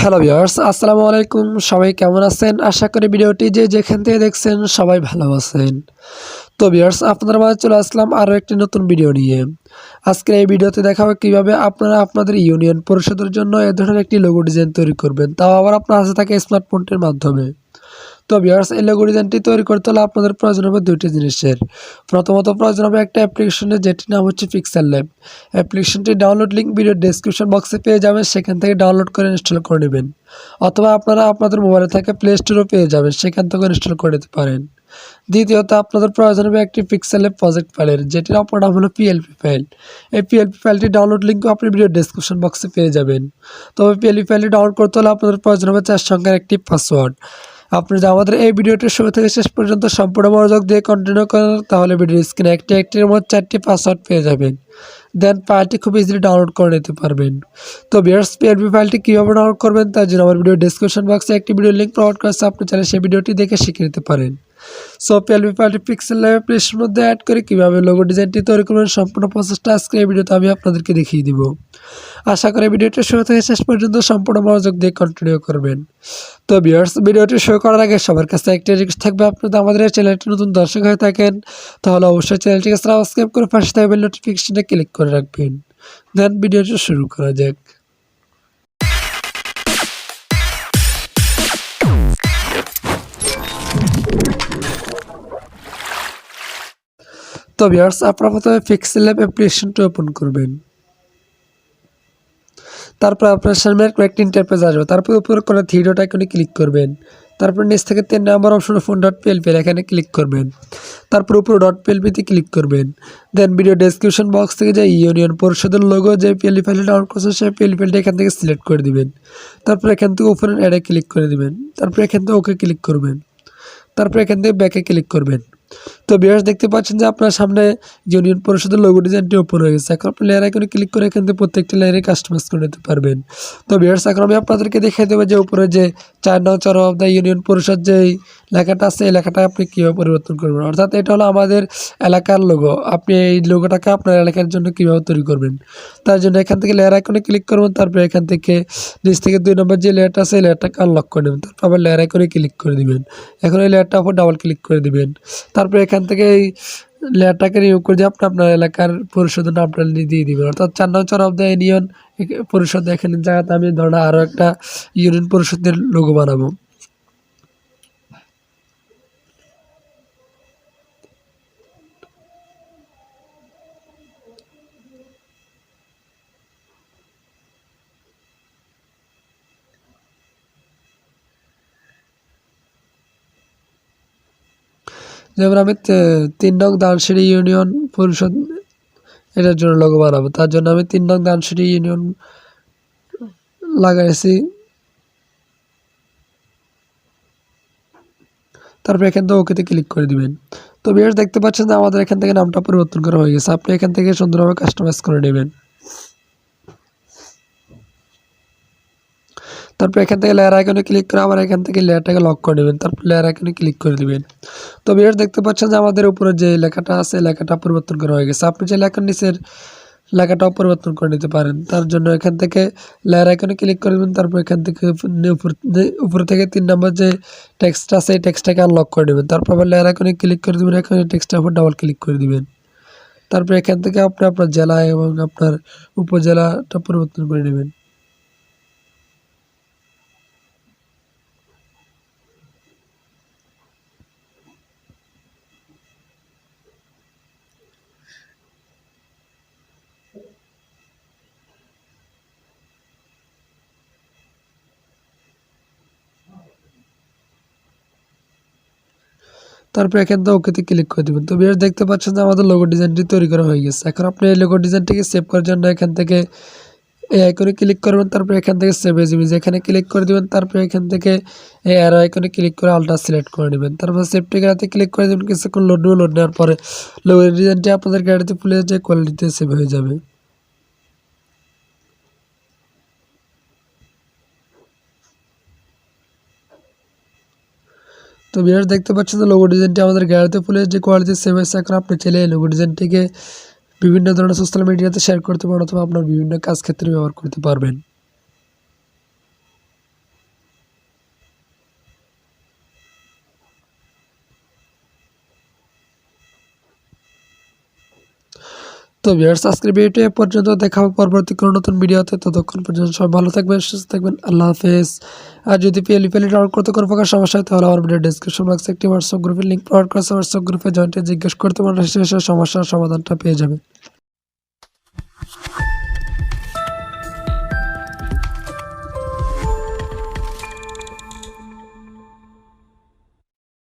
Hello viewers আসসালামু আলাইকুম সবাই কেমন আছেন? আশা করি ভিডিওটি যে যেখান থেকে দেখছেন সবাই ভালো আছেন। তো ভিউয়ার্স আপনাদের মাঝে চলে আসলাম আরও একটি নতুন ভিডিও নিয়ে। আজকের এই ভিডিওতে দেখাবো কীভাবে আপনারা আপনাদের ইউনিয়ন পরিষদের জন্য এ ধরনের একটি লোগো ডিজাইন তৈরি করবেন। তাও আবার আপনার হাতে থাকে স্মার্টফোনটির মাধ্যমে। তো ভিউয়ার্স এই তৈরি করতে হলে আপনাদের প্রয়োজন হবে দুইটি জিনিসের। প্রথমত প্রয়োজন হবে একটা অ্যাপ্লিকেশনের যেটির নাম হচ্ছে পিক্সেল ল্যাব অ্যাপ্লিকেশনটি ডাউনলোড লিঙ্ক ভিডিও ডেসক্রিপশন বক্সে পেয়ে যাবেন, সেখান থেকে ডাউনলোড করে ইনস্টল করে নেবেন। অথবা আপনারা আপনাদের মোবাইলে থাকে প্লে স্টোরও পেয়ে যাবেন, সেখান থেকে ইনস্টল করে নিতে পারেন। দ্বিতীয়ত, আপনাদের প্রয়োজন হবে একটি পিক্সেল প্রজেক্ট ফাইলের যেটির অপর নাম হলো পিএলপি ফাইল এই পিএলপি ফাইলটি ডাউনলোড লিঙ্কও আপনি ভিডিও ডেসক্রিপশন বক্সে পেয়ে যাবেন। তবে পিএলপি ফাইলটি ডাউনলোড করতে হলে আপনাদের প্রয়োজন হবে চার সংখ্যার একটি পাসওয়ার্ড আপনি যদি আমাদের এই ভিডিওটি শুরু থেকে শেষ পর্যন্ত সম্পূর্ণ মনোযোগ দিয়ে কন্টিনিউ করেন, তাহলে ভিডিও স্ক্রিনে একটি একটির মধ্যে চারটি পাসওয়ার্ড পেয়ে যাবেন। দেন ফাইলটি খুব ইজিলি ডাউনলোড করে নিতে পারবেন। তো বিয়ার্স পিএনপি ফাইলটি কীভাবে ডাউনলোড করবেন, তার জন্য আমার ভিডিও ডিসক্রিপশন বক্সে একটি ভিডিও লিঙ্ক প্রোভাইড করেছে, আপনি চাইলে সেই ভিডিওটি দেখে শিখে নিতে পারেন। সো পিএলপি ফাইলটি পিক্সেল ল্যাবে প্লেসের মধ্যে অ্যাড করে কীভাবে লোগো ডিজাইনটি তৈরি করবেন সম্পূর্ণ প্রসেসটা আজকে এই ভিডিওতে আমি আপনাদেরকে দেখিয়ে দিব। আশা করি ভিডিওটি শুরু থেকে শেষ পর্যন্ত সম্পূর্ণ মনোযোগ দিয়ে কন্টিনিউ করবেন। তো ভিউয়ার্স ভিডিওটি শুরু করার আগে সবার কাছে একটি রিকোয়েস্ট থাকবে আপনাদের আমাদের চ্যানেলটি নতুন দর্শক হয়ে থাকেন, তাহলে অবশ্যই চ্যানেলটিকে সাবস্ক্রাইব করে পাশে থাকা বেল নোটিফিকেশনে ক্লিক করে রাখবেন। দেন ভিডিওটি শুরু করা যাক। তো ভিউয়ার্স আপনারা প্রথমে পিক্সেল অ্যাপ অ্যাপ্লিকেশনটি ওপেন করবেন। তারপর আপনার সামনে কয়েকটি ইন্টারপেজ আসবে। তারপর উপরে কোনো থ্রি ডট আইকনে ক্লিক করবেন। তারপর নিচ থেকে তিন number option phone dot PLP এখানে ক্লিক করবেন। তারপর উপরে ডট পিএলপিতে ক্লিক করবেন। দেন ভিডিও ডেসক্রিপশন বক্স থেকে যে ইউনিয়ন পরিষদের লোগো যে পিএলপি ফাইলটা ডাউনলোড করছে, সেই পিএলপি ফাইলটা এখান থেকে সিলেক্ট করে দিবেন। তারপর এখান থেকে উপরে অ্যাডে ক্লিক করে দিবেন। তারপর এখান থেকে ওকে ক্লিক করবেন। তারপর এখান থেকে ব্যাকে ক্লিক করবেন। তো বিয়ার্স দেখতে পাচ্ছেন যে আপনার সামনে ইউনিয়ন পরিষদের লোগো ডিজাইনটি ওপেন হয়ে গেছে। এখন আপনি লেয়ার আইকনে ক্লিক করে এখান থেকে প্রত্যেকটি লেয়ারে কাস্টমাইজ করে নিতে পারবেন। তো বিয়ার্স এখন আমি আপনাদেরকে দেখিয়ে দেবো যে উপরে যে চার নং চার অফ দ্য ইউনিয়ন পরিষদ যে লেখাটা আছে, এই লেখাটা আপনি কীভাবে পরিবর্তন করবেন? অর্থাৎ এটা হলো আমাদের এলাকার লোগো আপনি এই লোগোটাকে আপনার এলাকার জন্য কীভাবে তৈরি করবেন? তার জন্য এখান থেকে লেয়ার আইকনে ক্লিক করবেন তারপর এখান থেকে নিচ থেকে দুই নম্বর যে লেয়ারটা আছে, এই লেয়ারটাকে আনলক করে নেবেন। তারপর আবার লেয়ার আইকনে ক্লিক করে দিবেন। এখন এই লেয়ারটার উপর ডাবল ক্লিক করে দিবেন। তারপর এখান থেকে এই লেয়ারটাকে রিমুভ করে দিয়ে আপনি আপনার এলাকার পরিশোধন আপনার দিয়ে দিবেন। অর্থাৎ চার নং চার অব দ্য ইউনিয়ন পরিষদ এখানে জায়গাতে আমি ধরুন আরও একটা ইউনিয়ন পরিষদের লোগো বানাবো। যেমন আমি তিন নং দানসিঁড়ি ইউনিয়ন পরিষদ, এটার জন্য লোগো বানাবো। তার জন্য আমি তিন নং দানসিঁড়ি ইউনিয়ন লাগাইছি। তারপর এখান থেকে ওকেতে ক্লিক করে দিবেন। তো বিয়ার্স দেখতে পাচ্ছেন যে আমাদের এখান থেকে নামটা পরিবর্তন করা হয়ে গেছে। আপনি এখান থেকে সুন্দরভাবে কাস্টমাইজ করে নেবেন। তারপর এখান থেকে লেয়ার আইকনে ক্লিক করে আবার এখান থেকে লেয়ারটাকে লক করে নেবেন, তারপর লেয়ার আইকনে ক্লিক করে দিবেন। তো বিয়ার্স দেখতে পাচ্ছেন যে আমাদের উপরে যে লেখাটা আছে, লেখাটা পরিবর্তন করা হয়ে গেছে। আপনি যে লেখার নিচের লেখাটাও পরিবর্তন করে নিতে পারেন। তার জন্য এখান থেকে লেয়ার আইকনে ক্লিক করে দেবেন তারপর এখান থেকে উপর থেকে তিন নম্বর যে টেক্সটটা আছে, এই টেক্সটটাকে আনলক করে নেবেন। তারপর আবার লেয়ার আইকনে ক্লিক করে দেবেন, এখানে টেক্সটের উপর ডাবল ক্লিক করে দিবেন। তারপর এখান থেকে আপনি আপনার জেলা এবং আপনার উপজেলাটা পরিবর্তন করে নেবেন। তারপর এখান থেকে ওকেতে ক্লিক করে দেবেন। তো বিয়ার দেখতে পাচ্ছেন যে আমাদের লোগো ডিজাইনটি তৈরি করা হয়ে গেছে। এখন আপনি এই লোগো ডিজাইনটিকে সেভ করার জন্য এখান থেকে এই আইকনে ক্লিক করবেন, তারপর এখান থেকে সেভ এজ ইমেজ এখানে ক্লিক করে দেবেন, তারপর এখান থেকে এই অ্যারো আইকনে ক্লিক করে আলটা সিলেক্ট করে নেবেন। তারপর সেভ টিকাতে ক্লিক করে দেবেন, কিছুক্ষণ লোড লোড নেওয়ার পরে লোগো ডিজাইনটি আপনাদের গাড়িতে ফুলে যে কোয়ালিটিতে সেভ হয়ে যাবে। তো বিরাট দেখতে পাচ্ছেন যে লোগো ডিজাইনটি আমাদের গ্যালারিতে ফুলে যে কোয়ালিটি সেভ হয়েছে এখন আপনি চাইলে এই লোগো ডিজাইনটিকে বিভিন্ন ধরনের সোশ্যাল মিডিয়াতে শেয়ার করতে পারেন অথবা আপনার বিভিন্ন কাজ ক্ষেত্রে ব্যবহার করতে পারবেন। তো ভিউয়ার্স, আজকের ভিডিওটি পর্যন্ত। দেখা হবে পরবর্তী কোনো নতুন ভিডিওতে। ততক্ষণ পর্যন্ত সবাই ভালো থাকবেন, সুস্থ থাকবেন। আল্লাহ হাফেজ। আর যদি পিএলি পিএলি ডাউনলোড করতে কোনো প্রকার সমস্যা হয়, তাহলে আমার ভিডিও ডিসক্রিপশন বক্সে একটি হোয়াটসঅ্যাপ গ্রুপের লিঙ্ক প্রোভাইড করেছে হোয়াটসঅ্যাপ গ্রুপে জয়েন্টে জিজ্ঞেস করতে পারেন শেষে সমস্যার সমাধানটা পেয়ে যাবেন